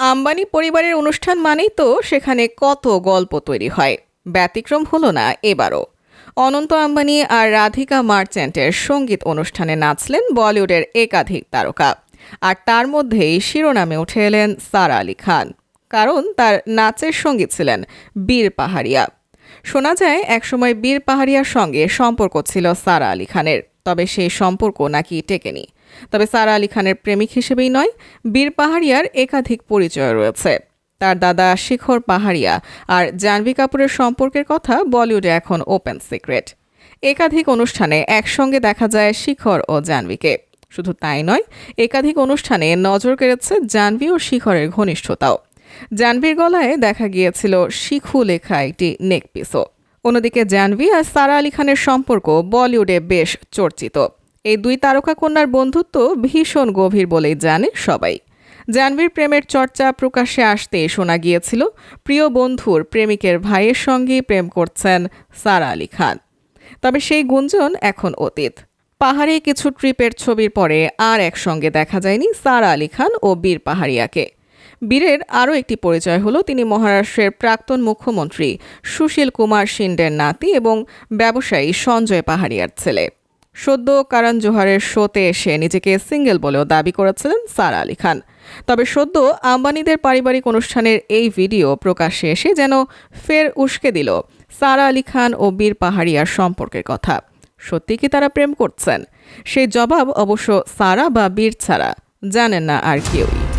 আম্বানি পরিবারের অনুষ্ঠান মানেই তো সেখানে কত গল্প তৈরি হয়। ব্যতিক্রম হলো না এবারও। অনন্ত আম্বানি আর রাধিকা মার্চেন্টের সংগীত অনুষ্ঠানে নাচলেন বলিউডের একাধিক তারকা। আর তার মধ্যেই শিরোনামে উঠে এলেন সারা আলী খান। কারণ তার নাচের সঙ্গী ছিলেন বীর পাহাড়িয়া। শোনা যায়, একসময় বীর পাহাড়িয়ার সঙ্গে সম্পর্ক ছিল সারা আলী খানের। তবে সেই সম্পর্ক নাকি টেকেনি। তবে সারা আলী খানের প্রেমিক হিসেবেই নয়, বীর পাহাড়িয়ার একাধিক পরিচয় রয়েছে। তার দাদা শিখর পাহাড়িয়া আর জাহ্নবী কাপুরের সম্পর্কের কথা বলিউডে এখন ওপেন সিক্রেট। একাধিক অনুষ্ঠানে একসঙ্গে দেখা যায় শিখর ও জাহ্নবীকে। শুধু তাই নয়, একাধিক অনুষ্ঠানে নজর কেড়েছে জাহ্নবী ও শিখরের ঘনিষ্ঠতাও। জাহ্নবীর গলায় দেখা গিয়েছিল শিখু লেখা একটি নেকপিসও। অন্যদিকে জাহ্নবী আর সারা আলী খানের সম্পর্ক বলিউডে বেশ চর্চিত। এই দুই তারকা কন্যার বন্ধুত্ব ভীষণ গভীর বলেই জানে সবাই। জাহ্নবীর প্রেমের চর্চা প্রকাশ্যে আসতে শোনা গিয়েছিল। প্রিয় বন্ধুর প্রেমিকের ভাইয়ের সঙ্গেই প্রেম করছেন সারা আলী খান। তবে সেই গুঞ্জন এখন অতীত। পাহাড়ে কিছু ট্রিপের ছবির পরে আর একসঙ্গে দেখা যায়নি সারা আলী খান ও বীর পাহাড়িয়াকে। বীরের আরও একটি পরিচয় হলো, তিনি মহারাষ্ট্রের প্রাক্তন মুখ্যমন্ত্রী সুশীল কুমার শিন্ডের নাতি এবং ব্যবসায়ী সঞ্জয় পাহাড়িয়ার ছেলে। সদ্য কারণ জোহারের শোতে এসে নিজেকে সিঙ্গেল বলেও দাবি করেছিলেন সারা আলী খান। তবে সদ্য আম্বানিদের পারিবারিক অনুষ্ঠানের এই ভিডিও প্রকাশ্যে এসে যেন ফের উস্কে দিল সারা আলী খান ও বীর পাহাড়িয়ার সম্পর্কের কথা। সত্যি কি তারা প্রেম করছেন? সেই জবাব অবশ্য সারা বা বীর ছাড়া জানেন না আর কেউই।